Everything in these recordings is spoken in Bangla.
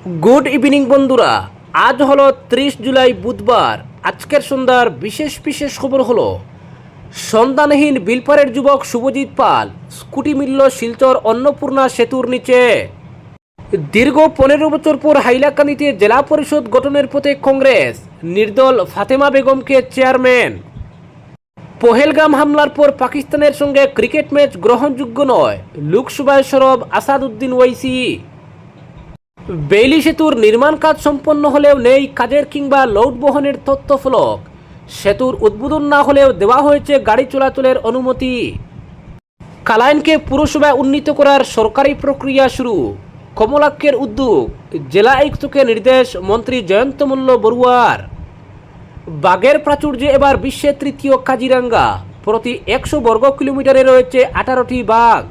গুড ইভিনিং বন্ধুরা। আজ হলো ত্রিশ জুলাই বুধবার। আজকের সন্ধ্যার বিশেষ বিশেষ খবর হলো সন্তানহীন বিলপাড়ের যুবক শুভজিৎ পাল স্কুটি মিলল শিলচর অন্নপূর্ণা সেতুর নিচে। দীর্ঘ পনেরো বছর পর হাইলাকান্দিতে জেলা পরিষদ গঠনের পথে কংগ্রেস, নির্দল ফাতেমা বেগমকে চেয়ারম্যান। পহেলগাম হামলার পর পাকিস্তানের সঙ্গে ক্রিকেট ম্যাচ গ্রহণযোগ্য নয়, লোকসভায় সরব আসাদউদ্দিন ওয়াইসি। বেইলি সেতুর নির্মাণ কাজ সম্পন্ন হলেও নেই কাজের কিংবা লোড বহনের তথ্যফলক সেতুর উদ্বোধন না হলেও দেওয়া হয়েছে গাড়ি চলাচলের অনুমতি। কালাইনকে পুরসভায় উন্নীত করার সরকারি প্রক্রিয়া শুরু। কমলাক্ষের উদ্যোগ, জেলা আয়ুক্তকে নির্দেশ মন্ত্রী জয়ন্ত মল্ল বড়ুয়ার। বাগের প্রাচুর্যে এবার বিশ্বের তৃতীয় কাজিরাঙ্গা। প্রতি একশো বর্গ কিলোমিটারে রয়েছে আঠারোটি বাঘ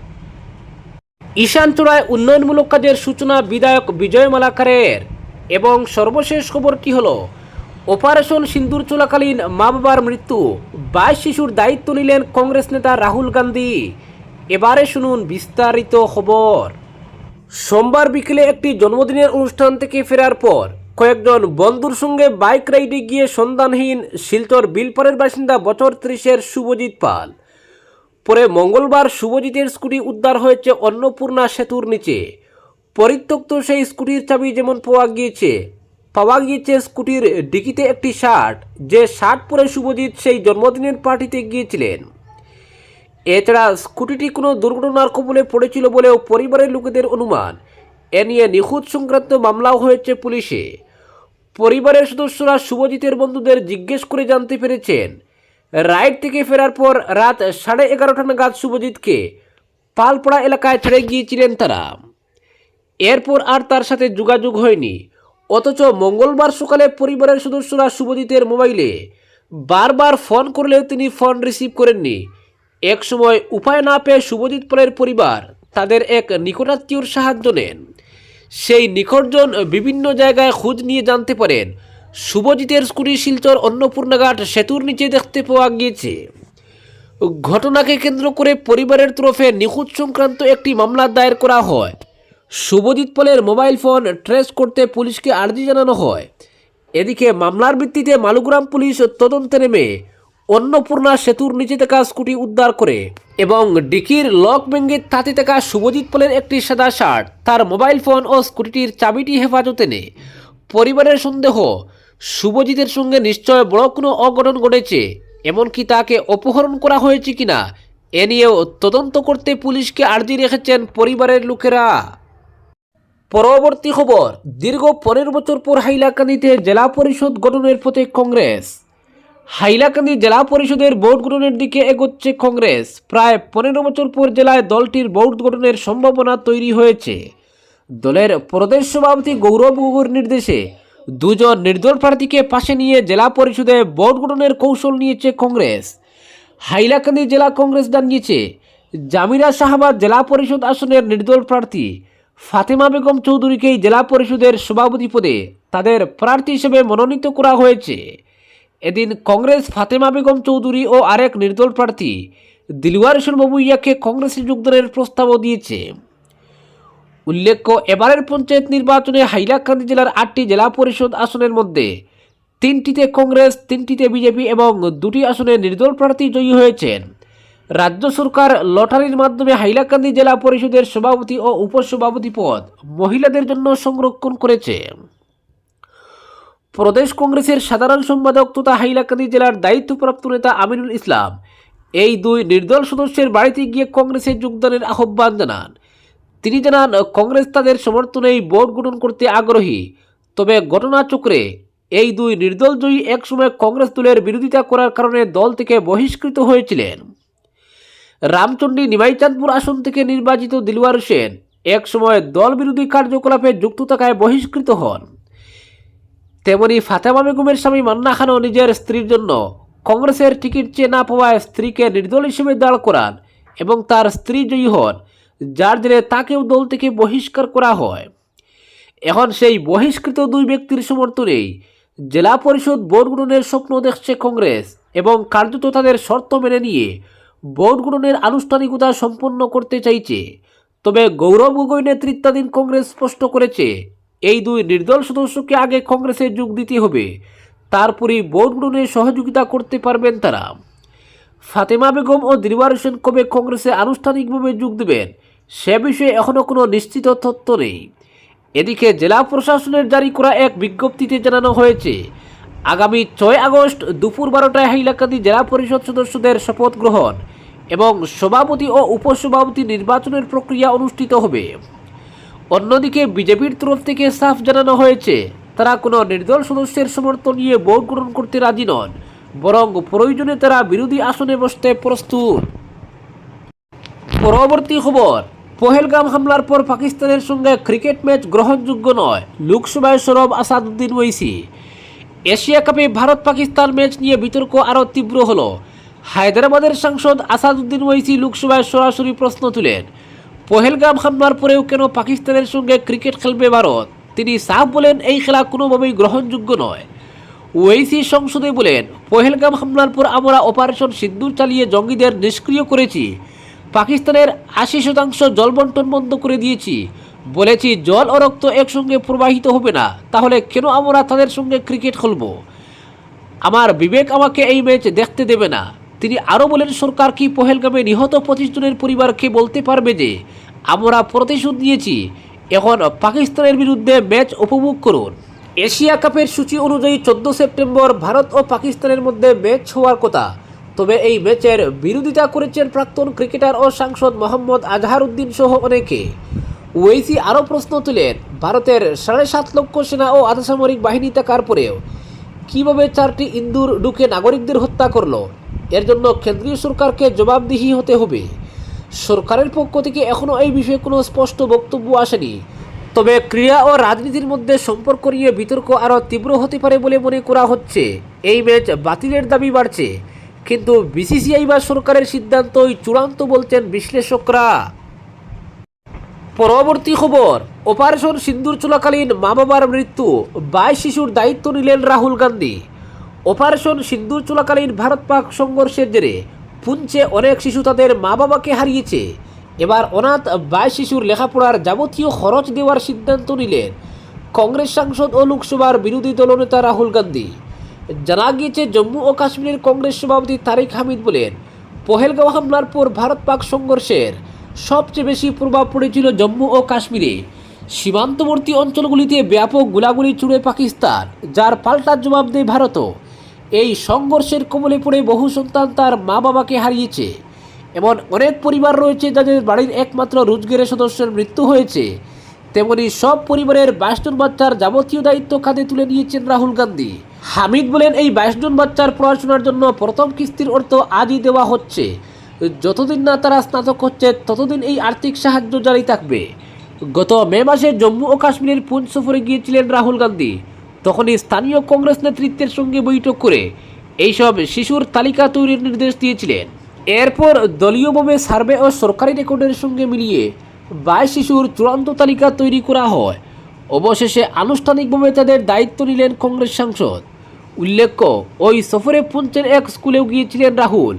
ঈশানচূড়ায় উন্নয়নমূলক কাজের সূচনা বিধায়ক বিজয় মালাকারের। এবং সর্বশেষ খবরটি হলো? অপারেশন সিন্দুর চলাকালীন মা বাবার মৃত্যু। বাইশ শিশুর দায়িত্ব নিলেন কংগ্রেস নেতা রাহুল গান্ধী। এবারে শুনুন বিস্তারিত খবর। সোমবার বিকেলে একটি জন্মদিনের অনুষ্ঠান থেকে ফেরার পর কয়েকজন বন্ধুর সঙ্গে বাইক রাইডে গিয়ে সন্ধানহীন শিলচর বিলপাড়ের বাসিন্দা বছর ত্রিশের শুভজিৎ পাল। পরে মঙ্গলবার শুভজিতের স্কুটি উদ্ধার হয়েছে অন্নপূর্ণা সেতুর নিচে। পরিত্যক্ত সেই স্কুটির চাবি যেমন পাওয়া গিয়েছে পাওয়া গিয়েছে স্কুটির ডিকিতে একটি শার্ট, যে শার্ট পরে শুভজিৎ সেই জন্মদিনের পার্টিতে গিয়েছিলেন। এছাড়া স্কুটিটি কোনো দুর্ঘটনার কবলে পড়েছিল বলেও পরিবারের লোকেদের অনুমান। এ নিয়ে নিখোঁজ সংক্রান্ত মামলাও হয়েছে পুলিশে। পরিবারের সদস্যরা শুভজিতের বন্ধুদের জিজ্ঞেস করে জানতে পেরেছেন রাইড থেকে ফেরার পর রাত সাড়ে এগারোটা নাগাদ শুভজিৎকে পালপাড়া এলাকায় ছেড়ে গিয়েছিলেন তারা। এরপর আর তার সাথে যোগাযোগ হয়নি। অথচ মঙ্গলবার সকালে পরিবারের সদস্যরা শুভজিতের মোবাইলে বারবার ফোন করলেও তিনি ফোন রিসিভ করেননি। এক সময় উপায় না পেয়ে শুভজিৎ পালের পরিবার তাদের এক নিকটাত্মীয়র সাহায্য নেন। সেই নিকটজন বিভিন্ন জায়গায় খোঁজ নিয়ে জানতে পারেন শুভজিতের স্কুটি শিলচর অন্নপূর্ণাঘাট সেতুর নিচে দেখতে পাওয়া গিয়েছে। ঘটনাকে কেন্দ্র করে পরিবারের তরফে নিখোঁজ সংক্রান্ত একটি মামলা দায়ের করা হয়। শুভজিৎ পলের মোবাইল ফোন ট্রেস করতে পুলিশকে আর্জি জানানো হয়। এদিকে মামলার ভিত্তিতে মালুগ্রাম পুলিশ তদন্তে নেমে অন্নপূর্ণা সেতুর নিচে থাকা স্কুটি উদ্ধার করে এবং ডিকির লক ভেঙে তাতে থাকা শুভজিৎ পলের একটি সাদা শার্ট, তার মোবাইল ফোন ও স্কুটিটির চাবিটি হেফাজতে নেয়। পরিবারের সন্দেহ শুভজিতের সঙ্গে নিশ্চয় বড় কোনো অঘটন ঘটেছে, এমনকি তাকে অপহরণ করা হয়েছে কিনা, এ নিয়েও তদন্ত করতে পুলিশকে আর্জি রেখেছেন পরিবারের লোকেরা। পরবর্তী খবর, দীর্ঘ পনেরো বছর পর হাইলাকান্দিতে জেলা পরিষদ গঠনের পথে কংগ্রেস। হাইলাকান্দি জেলা পরিষদের বোর্ড গঠনের দিকে এগোচ্ছে কংগ্রেস। প্রায় পনেরো বছর পর জেলায় দলটির বোর্ড গঠনের সম্ভাবনা তৈরি হয়েছে। দলের প্রদেশ সভাপতি গৌরব গগৈর নির্দেশে দুজন নির্দল প্রার্থীকে পাশে নিয়ে জেলা পরিষদে বোর্ড গঠনের কৌশল নিয়েছে কংগ্রেস। হাইলাকান্দি জেলা কংগ্রেস জানিয়েছে, জামিরা শাহবাদ জেলা পরিষদ আসনের নির্দল প্রার্থী ফাতেমা বেগম চৌধুরীকেই জেলা পরিষদের সভাপতি পদে তাদের প্রার্থী হিসেবে মনোনীত করা হয়েছে। এদিন কংগ্রেস ফাতেমা বেগম চৌধুরী ও আরেক নির্দল প্রার্থী দিলওয়ার বাবুইয়াকে কংগ্রেসে যোগদানের প্রস্তাবও দিয়েছে। উল্লেখ্য, এবারের পঞ্চায়েত নির্বাচনে হাইলাকান্দি জেলার আটটি জেলা পরিষদ আসনের মধ্যে তিনটিতে কংগ্রেস, তিনটিতে বিজেপি এবং দুটি আসনে নির্দল প্রার্থী জয়ী হয়েছেন। রাজ্য সরকার লটারির মাধ্যমে হাইলাকান্দি জেলা পরিষদের সভাপতি ও উপসভাপতি পদ মহিলাদের জন্য সংরক্ষণ করেছে। প্রদেশ কংগ্রেসের সাধারণ সম্পাদক তথা হাইলাকান্দি জেলার দায়িত্বপ্রাপ্ত নেতা আমিনুল ইসলাম এই দুই নির্দল সদস্যের বাড়িতে গিয়ে কংগ্রেসে যোগদানের আহ্বান জানান। তিনি জানান, কংগ্রেস তাদের সমর্থনেই বোর্ড গঠন করতে আগ্রহী। তবে ঘটনাচক্রে এই দুই নির্দল জয়ী একসময় কংগ্রেস দলের বিরোধিতা করার কারণে দল থেকে বহিষ্কৃত হয়েছিলেন। রামচন্ডী নিমাইচাঁদপুর আসন থেকে নির্বাচিত দিলওয়ার হোসেন একসময় দল বিরোধী কার্যকলাপে যুক্ত থাকায় বহিষ্কৃত হন। তেমনি ফাতেমা বেগমের স্বামী মান্না খানও নিজের স্ত্রীর জন্য কংগ্রেসের টিকিট চেয়ে না পাওয়ায় স্ত্রীকে নির্দল হিসেবে দাঁড় করান এবং তার স্ত্রী জয়ী হন। যার জেরে তাকেও দল থেকে বহিষ্কার করা হয়। এখন সেই বহিষ্কৃত দুই ব্যক্তির সমর্থনেই জেলা পরিষদ বোর্ড গঠনের স্বপ্ন দেখছে কংগ্রেস এবং কার্যত তাদের শর্ত মেনে নিয়ে বোর্ড গঠনের আনুষ্ঠানিকতা সম্পন্ন করতে চাইছে। তবে গৌরব গগৈ নেতৃত্বাধীন কংগ্রেস স্পষ্ট করেছে, এই দুই নির্দল সদস্যকে আগে কংগ্রেসে যোগ দিতে হবে, তারপরেই ভোট গ্রহণে সহযোগিতা করতে পারবেন তারা। ফাতেমা বেগম ও দিলওয়ার হোসেন কবে কংগ্রেসে আনুষ্ঠানিকভাবে যোগ দেবেন সে বিষয়ে এখনও কোনো নিশ্চিত তথ্য নেই। এদিকে জেলা প্রশাসনের জারি করা এক বিজ্ঞপ্তিতে জানানো হয়েছে, আগামী ছয় আগস্ট দুপুর বারোটায় হাইলাকান্দি জেলা পরিষদ সদস্যদের শপথ গ্রহণ এবং সভাপতি ও উপসভাপতি নির্বাচনের প্রক্রিয়া অনুষ্ঠিত হবে। অন্যদিকে বিজেপির তরফ থেকে সাফ জানানো হয়েছে, তারা কোনো নির্দল সদস্যের সমর্থন নিয়ে ভোট গ্রহণ করতে রাজি নন, বরং প্রয়োজনে তারা বিরোধী আসনে বসতে প্রস্তুত। পরবর্তী খবর পহেলগাম হামলার পর পাকিস্তানের সঙ্গে ক্রিকেট ম্যাচ গ্রহণযোগ্য নয়, লোকসভায় সরব আসাদুদ্দিন ওয়েসি। এশিয়া কাপে ভারত পাকিস্তান ম্যাচ নিয়ে বিতর্ক আরও তীব্র হল। হায়দ্রাবাদের সাংসদ আসাদুদ্দিন ওয়েসি লোকসভায় সরাসরি প্রশ্ন তুলেন, পহেলগাম হামলার পরেও কেন পাকিস্তানের সঙ্গে ক্রিকেট খেলবে ভারত? তিনি সাফ বলেন, এই খেলা কোনোভাবেই গ্রহণযোগ্য নয়। ওয়েসি সংসদে বলেন, পহেলগাম হামলার পর আমরা অপারেশন সিদ্ধুর চালিয়ে জঙ্গিদের নিষ্ক্রিয় করেছি। পাকিস্তানের আশি শতাংশ জল বন্টন বন্ধ করে দিয়েছি। বলেছি, জল ও রক্ত একসঙ্গে প্রবাহিত হবে না, তাহলে কেন আমরা তাদের সঙ্গে ক্রিকেট খেলব? আমার বিবেক আমাকে এই ম্যাচ দেখতে দেবে না। তিনি আরও বলেন, সরকার কি পহেলগামে নিহত পঁচিশ জনের পরিবারকে বলতে পারবে যে, আমরা প্রতিশোধ নিয়েছি, এখন পাকিস্তানের বিরুদ্ধে ম্যাচ উপভোগ করুন। এশিয়া কাপের সূচি অনুযায়ী চোদ্দ সেপ্টেম্বর ভারত ও পাকিস্তানের মধ্যে ম্যাচ হওয়ার কথা। তবে এই ম্যাচের বিরোধিতা করেছেন প্রাক্তন ক্রিকেটার ও সাংসদ মোহাম্মদ আজহারউদ্দিন সহ অনেকে। ওয়েসি আরও প্রশ্ন তুলেন, ভারতের সাড়ে সাত লক্ষ সেনা ও আধাসামরিক বাহিনী থাকার পরেও কীভাবে চারটি ইন্দুর ঢুকে নাগরিকদের হত্যা করল? এর জন্য কেন্দ্রীয় সরকারকে জবাবদিহি হতে হবে। সরকারের পক্ষ থেকে এখনও এই বিষয়ে কোনো স্পষ্ট বক্তব্য আসেনি। তবে ক্রীড়া ও রাজনীতির মধ্যে সম্পর্ক নিয়ে বিতর্ক আরও তীব্র হতে পারে বলে মনে করা হচ্ছে। এই ম্যাচ বাতিলের দাবি বাড়ছে। কিন্তু বিসিসিআই বা সরকারের সিদ্ধান্তই চূড়ান্ত বলছেন বিশ্লেষকরা। পরবর্তী খবর, অপারেশন সিন্দুর চলাকালীন মা বাবার মৃত্যু বাইশ শিশুর দায়িত্ব নিলেন রাহুল গান্ধী। অপারেশন সিন্দুর চলাকালীন ভারত পাক সংঘর্ষের জেরে পুঞ্চে অনেক শিশু তাদের মা বাবাকে হারিয়েছে। এবার অনাথ বাইশ শিশুর লেখাপড়ার যাবতীয় খরচ দেওয়ার সিদ্ধান্ত নিলেন কংগ্রেস সাংসদ ও লোকসভার বিরোধী দলনেতা রাহুল গান্ধী। জানা গিয়েছে, জম্মু ও কাশ্মীরের কংগ্রেস সভাপতি তারিক হামিদ বলেন, পহেলগাঁও হামলার পর ভারত পাক সংঘর্ষের সবচেয়ে বেশি প্রভাব পড়েছিল জম্মু ও কাশ্মীরে। সীমান্তবর্তী অঞ্চলগুলিতে ব্যাপক গোলাগুলি ছুড়ে পাকিস্তান, যার পাল্টা জবাব দেয় ভারতও। এই সংঘর্ষের কবলে পড়ে বহু সন্তান তার মা বাবাকে হারিয়েছে। এমন অনেক পরিবার রয়েছে যাদের বাড়ির একমাত্র রোজগারের সদস্যের মৃত্যু হয়েছে। তেমনি সব পরিবারের জন বাচ্চার যাবতীয় দায়িত্ব কাঁধে তুলে নিয়েছেন রাহুল গান্ধী। হামিদ বলেন এই বাইশ জন বাচ্চার পড়াশোনার জন্য প্রথম কিস্তির অর্থ আজই দেওয়া হচ্ছে। যতদিন না তারা স্নাতক হচ্ছে, ততদিন এই আর্থিক সাহায্য জারি থাকবে। গত মে মাসে জম্মু ও কাশ্মীরের পুঞ্চ সফরে গিয়েছিলেন রাহুল গান্ধী। তখনই স্থানীয় কংগ্রেস নেতৃত্বের সঙ্গে বৈঠক করে এইসব শিশুর তালিকা তৈরির নির্দেশ দিয়েছিলেন। এরপর দলীয়ভাবে সার্ভে ও সরকারি রেকর্ডের সঙ্গে মিলিয়ে বাইশ শিশুর চূড়ান্ত তালিকা তৈরি করা হয়। অবশেষে আনুষ্ঠানিকভাবে তাদের দায়িত্ব নিলেন কংগ্রেস সাংসদ। উল্লেখ্য, ওই সফরে পুঞ্চের এক স্কুলেও গিয়েছিলেন রাহুল।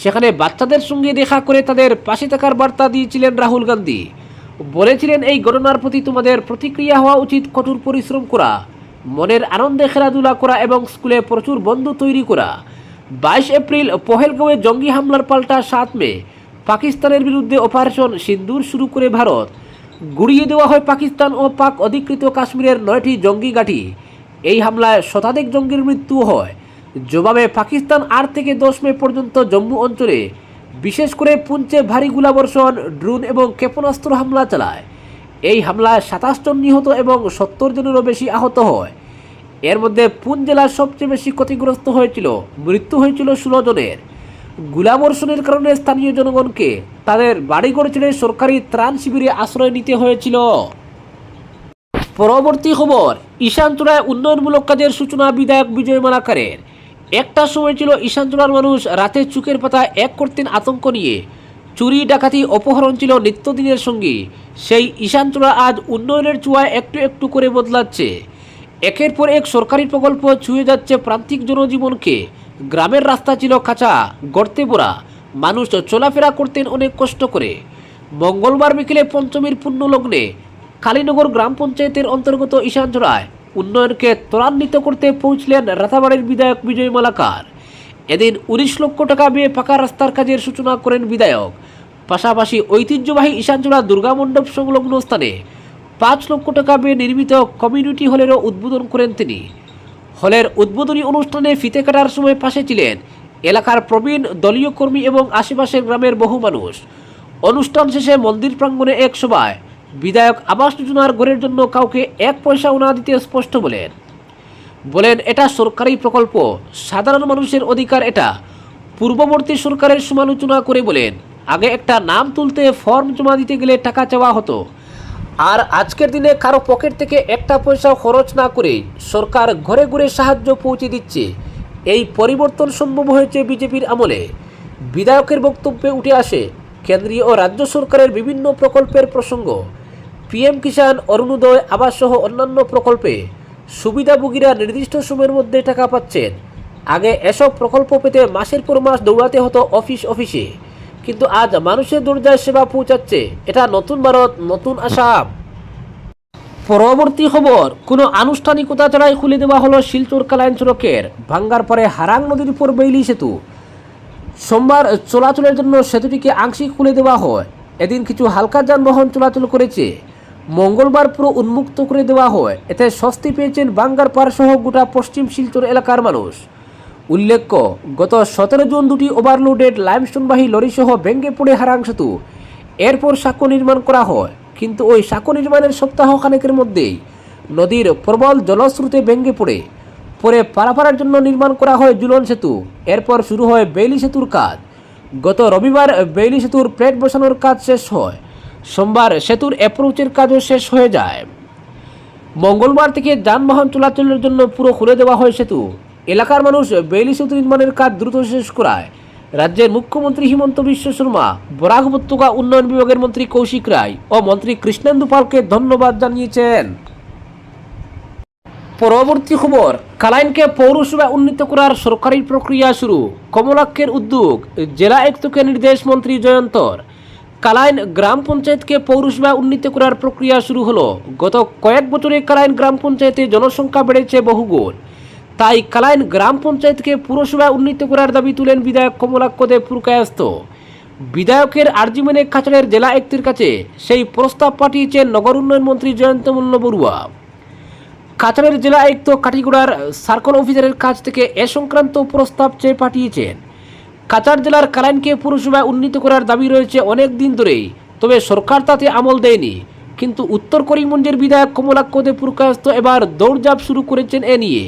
সেখানে বাচ্চাদের সঙ্গে দেখা করে তাদের পাশে থাকার বার্তা দিয়েছিলেন রাহুল গান্ধী। বলেছিলেন, এই ঘটনার প্রতি তোমাদের প্রতিক্রিয়া হওয়া উচিত কঠোর পরিশ্রম করা, মনের আনন্দে খেলাধুলা করা এবং স্কুলে প্রচুর বন্ধু তৈরি করা। বাইশ এপ্রিল, পহেলগাঁওয়ে জঙ্গি হামলার পাল্টা সাত মে, পাকিস্তানের বিরুদ্ধে অপারেশন সিন্দুর শুরু করে ভারত। গুড়িয়ে দেওয়া হয় পাকিস্তান ও পাক অধিকৃত কাশ্মীরের নয়টি জঙ্গি ঘাঁটি। এই হামলায় শতাধিক জঙ্গির মৃত্যু হয়। জবাবে পাকিস্তান আট থেকে দশ মে পর্যন্ত জম্মু অঞ্চলে বিশেষ করে পুঞ্চে ভারী গোলাবর্ষণ, ড্রোন এবং ক্ষেপণাস্ত্র হামলা চালায়। এই হামলায় সাতাশ জন নিহত এবং সত্তর জনেরও বেশি আহত হয়। এর মধ্যে পুঞ্চ জেলার সবচেয়ে বেশি ক্ষতিগ্রস্ত হয়েছিল, মৃত্যু হয়েছিল ষোলো জনের। গোলাবর্ষণের কারণে স্থানীয় জনগণকে তাদের বাড়িঘর ছেড়ে সরকারি ত্রাণ শিবিরে আশ্রয় নিতে হয়েছিল। পরবর্তী খবর ঈশানচূড়ায় উন্নয়নমূলক কাজের সূচনা বিধায়ক বিজয় মালাকারের। একটা সময় ছিল ঈশানচূড়ার মানুষ রাতে চুকের পাতা এক করতেন আতঙ্ক নিয়ে চুরি, ডাকাতি, অপহরণ ছিল নিত্যদিনের সঙ্গী। সেই ঈশানচূড়া আজ উন্নয়নের চুয়া একটু একটু করে বদলাচ্ছে। একের পর এক সরকারি প্রকল্প ছুঁয়ে যাচ্ছে প্রান্তিক জনজীবনকে। গ্রামের রাস্তা ছিল কাঁচা গর্তে পোড়া মানুষ চলাফেরা করতেন অনেক কষ্ট করে। মঙ্গলবার বিকেলে পঞ্চমীর পুণ্য লগ্নে কালীনগর গ্রাম পঞ্চায়েতের অন্তর্গত ঈশানচড়ায় উন্নয়নকে ত্বরান্বিত করতে পৌঁছলেন রাতাবাড়ির বিধায়ক বিজয় মালাকার। এদিন উনিশ লক্ষ টাকা ব্যয়ে পাকা রাস্তার কাজের সূচনা করেন বিধায়ক। পাশাপাশি ঐতিহ্যবাহী ঈশানচড়া দুর্গা মণ্ডপ সংলগ্ন স্থানে পাঁচ লক্ষ টাকা ব্যয়ে নির্মিত কমিউনিটি হলেরও উদ্বোধন করেন তিনি। হলের উদ্বোধনী অনুষ্ঠানে ফিতে কাটার সময় পাশে ছিলেন এলাকার প্রবীণ দলীয় কর্মী এবং আশেপাশের গ্রামের বহু মানুষ। অনুষ্ঠান শেষে মন্দির প্রাঙ্গণে এক সভায় বিধায়ক আবাস যোজনার ঘরের জন্য কাউকে এক পয়সাও না দিতে স্পষ্ট বলেন। বলেন, এটা সরকারি প্রকল্প। সাধারণ মানুষের অধিকার এটা। পূর্ববর্তী সরকারের সমালোচনা করে বলেন, আগে একটা নাম তুলতে ফর্ম জমা দিতে গেলে টাকা চাওয়া হতো। আর আজকের দিনে কারও পকেট থেকে একটা পয়সা খরচ না করে সরকার ঘরে ঘরে সাহায্য পৌঁছে দিচ্ছে। এই পরিবর্তন সম্ভব হয়েছে বিজেপির আমলে। বিধায়কের বক্তব্যে উঠে আসে, কেন্দ্রীয় ও রাজ্য সরকারের বিভিন্ন প্রকল্পের প্রসঙ্গ। পিএম কিষাণ অরুণোদয় আবাস সহ অন্যান্য প্রকল্পে সুবিধাভোগীরা নির্দিষ্ট সময়ের মধ্যে টাকা পাচ্ছেন। আগে এসব প্রকল্প পেতে মাসের পর মাস দৌড়াতে হতো অফিস অফিসে। কিন্তু আজ মানুষের দরজায় সেবা পৌঁছাচ্ছে। এটা নতুন ভারত, নতুন আসাম। পরবর্তী খবর, কোনো আনুষ্ঠানিকতা ছাড়াই খুলে দেওয়া হলো শিলচর কালাইন সড়কের ভাঙ্গার পরে হারাং নদীর উপর বেইলি সেতু। সোমবার চলাচলের জন্য সেতুটিকে আংশিক খুলে দেওয়া হয়। এদিন কিছু হালকা যানবাহন চলাচল করেছে। মঙ্গলবার পুরো উন্মুক্ত করে দেওয়া হয়। এতে স্বস্তি পেয়েছেন বাঙ্গার পার সহ গোটা পশ্চিম শিলচর এলাকার মানুষ। উল্লেখ্য, গত সতেরো জুন দুটি ওভারলোডেড লাইমস্টোনবাহী লরিসহ ভেঙ্গে পড়ে হারাং সেতু। এরপর সাঁকো নির্মাণ করা হয়, কিন্তু ওই সাঁকো নির্মাণের সপ্তাহ খানেকের মধ্যেই নদীর প্রবল জলস্রোতে ভেঙ্গে পড়ে। পরে পারাপাড়ার জন্য নির্মাণ করা হয় জুলন সেতু। এরপর শুরু হয় বেইলি সেতুর কাজ। গত রবিবার বেইলি সেতুর প্লেট বসানোর কাজ শেষ হয়। সোমবার সেতুর অ্যাপ্রোচের কাজও শেষ হয়ে যায়। মঙ্গলবার থেকে যানবাহন চলাচলের জন্য পুরো খুলে দেওয়া হয় সেতু। এলাকার মানুষ বেইলি সেতু নির্মাণের কাজ দ্রুত শেষ করায়। রাজ্যের মুখ্যমন্ত্রী হিমন্ত বিশ্ব শর্মা, বরাক উপত্যকা উন্নয়ন বিভাগের মন্ত্রী কৌশিক রায় ও মন্ত্রী কৃষ্ণেন্দু পালকে ধন্যবাদ জানিয়েছেন। পরবর্তী খবর, কালাইনকে পৌরসভা উন্নীত করার সরকারি প্রক্রিয়া শুরু। কমলাক্ষের উদ্যোগ, জেলা আয়ুক্তকে নির্দেশ মন্ত্রী জয়ন্তর। কালাইন গ্রাম পঞ্চায়েতকে পৌরসভা উন্নীত করার প্রক্রিয়া শুরু হলো। গত কয়েক বছরে কালাইন গ্রাম পঞ্চায়েতে জনসংখ্যা বেড়েছে বহুগুণ। তাই কালাইন গ্রাম পঞ্চায়েতকে পুরসভা উন্নীত করার দাবি তুলেন বিধায়ক কমলাক্ষ দেব পুরকায়স্ত বিধায়কের আর্জি মেনে কাছাড়ের জেলা আয়ুক্তের কাছে সেই প্রস্তাব পাঠিয়েছেন নগর উন্নয়ন মন্ত্রী জয়ন্ত মল্ল বড়ুয়া। কাছাড়ের জেলা আয়ুক্ত কাটিগুড়ার সার্কল অফিসারের কাছ থেকে এ সংক্রান্ত প্রস্তাব চেয়ে পাঠিয়েছেন। কাছাড় জেলার কালাইনকে পুরসভায় উন্নীত করার দাবি রয়েছে অনেক দিন ধরেই। তবে সরকার তাতে আমল দেয়নি। কিন্তু উত্তর করিমগঞ্জের বিধায়ক কমলাক্ষ দে পুরকায়স্ত এবার দৌড়ঝাঁপ শুরু করেছেন এ নিয়ে।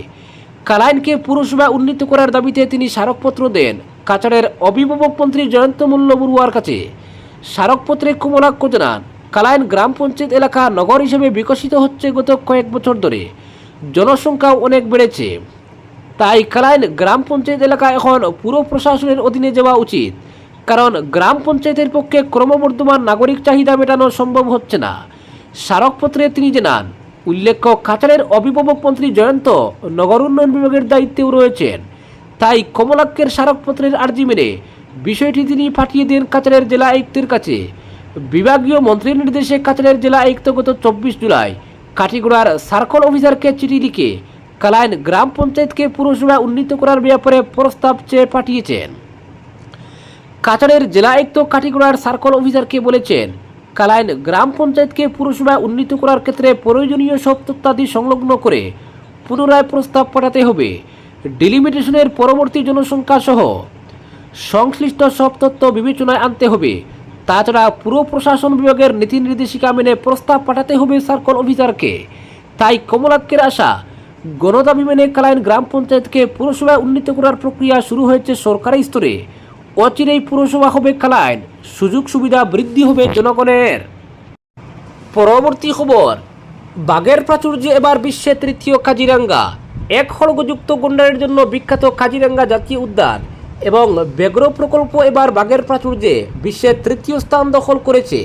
কালাইনকে পুরসভায় উন্নীত করার দাবিতে তিনি স্মারকপত্র দেন কাছাড়ের অভিভাবক মন্ত্রী জয়ন্ত মল্ল বড়ুয়ার কাছে। স্মারকপত্রে কমলাক্ষ জানান কালাইন গ্রাম পঞ্চায়েত এলাকা নগর হিসেবে বিকশিত হচ্ছে গত কয়েক বছর ধরে। জনসংখ্যাও অনেক বেড়েছে। তাই কালাইন গ্রাম পঞ্চায়েত এলাকা এখন পুরো প্রশাসনের অধীনে যাওয়া উচিত। কারণ গ্রাম পঞ্চায়েতের পক্ষে ক্রমবর্ধমান নাগরিক চাহিদা মেটানো সম্ভব হচ্ছে না। স্মারকপত্রে তিনি জানান, উল্লেখ্য কাছাড়ের অভিভাবক মন্ত্রী জয়ন্ত নগর উন্নয়ন বিভাগের দায়িত্বেও রয়েছেন। তাই কমলাক্ষের স্মারকপত্রের আর্জি মেনে বিষয়টি তিনি পাঠিয়ে দেন কাছাড়ের জেলা আয়ুক্তের কাছে। বিভাগীয় মন্ত্রীর নির্দেশে কাছাড়ের জেলা আয়ুক্ত গত চব্বিশ জুলাই কাঠিগোড়ার সার্কল অফিসারকে চিঠি লিখে কালাইন গ্রাম পঞ্চায়েতকে পুরসভা উন্নীত করার ব্যাপারে প্রস্তাব চেয়ে পাঠিয়েছেন। কাছাড়ের জেলা আয়ুক্ত কাঠিগোড়ার সার্কল অফিসারকে বলেছেন, কালাইন গ্রাম পঞ্চায়েতকে পুরসভায় উন্নীত করার ক্ষেত্রে প্রয়োজনীয় সব তথ্যাদি সংলগ্ন করে পুনরায় প্রস্তাব পাঠাতে হবে। ডিলিমিটেশনের পরবর্তী জনসংখ্যা সহ সংশ্লিষ্ট সব তথ্য বিবেচনায় আনতে হবে। তাছাড়া পুরো প্রশাসন বিভাগের নীতি নির্দেশিকা মেনে প্রস্তাব পাঠাতে হবে সার্কল অফিসারকে। তাই কমলাক্ষের আশা গণদাবি মেনে কালাইন গ্রাম পঞ্চায়েতকে পুরসভায় উন্নীত করার প্রক্রিয়া শুরু হয়েছে সরকারি স্তরে। অচিরেই পুরসভা হবে কালাইন। সুযোগ সুবিধা বৃদ্ধি হবে জনগণের। পরবর্তী খবর বাঘের প্রাচুর্যে এবার বিশ্বে তৃতীয় কাজিরাঙ্গা। এক খড়গযুক্ত গন্ডারের জন্য বিখ্যাত কাজিরাঙ্গা জাতীয় উদ্যান এবং ব্যাঘ্র প্রকল্প এবার বাঘের প্রাচুর্যে বিশ্বের তৃতীয় স্থান দখল করেছে।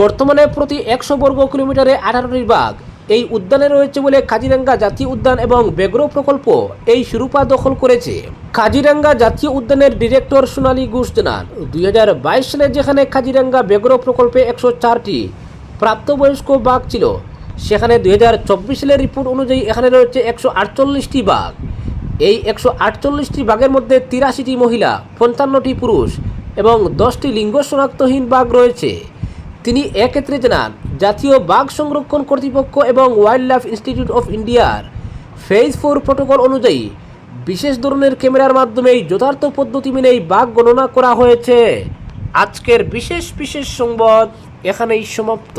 বর্তমানে প্রতি একশো বর্গ কিলোমিটারে আঠারোটি বাঘ এই উদ্যানে রয়েছে বলে কাজিরাঙ্গা জাতীয় উদ্যান এবং ব্যাঘ্র প্রকল্প এই শিরোপা দখল করেছে। কাজিরাঙ্গা জাতীয় উদ্যানের ডিরেক্টর সোনালী ঘোষ জানান দুই সালে যেখানে কাজিরাঙ্গা ব্যাঘ্র প্রকল্পে একশো চারটি প্রাপ্তবয়স্ক বাঘ ছিল, সেখানে দুই হাজার চব্বিশ সালের রিপোর্ট অনুযায়ী এখানে রয়েছে একশো আটচল্লিশটি বাঘ। এই একশো আটচল্লিশটি বাঘের মধ্যে তিরাশিটি মহিলা, পঞ্চান্নটি পুরুষ এবং দশটি লিঙ্গ শনাক্তহীন বাঘ রয়েছে। তিনি এক্ষেত্রে জানান জাতীয় বাঘ সংরক্ষণ কর্তৃপক্ষ এবং ওয়াইল্ড লাইফ ইনস্টিটিউট অফ ইন্ডিয়ার ফেজ ফোর প্রোটোকল অনুযায়ী বিশেষ ধরনের ক্যামেরার মাধ্যমেই যথার্থ পদ্ধতি মেনেই বাঘ গণনা করা হয়েছে। আজকের বিশেষ বিশেষ সংবাদ এখানেই সমাপ্ত।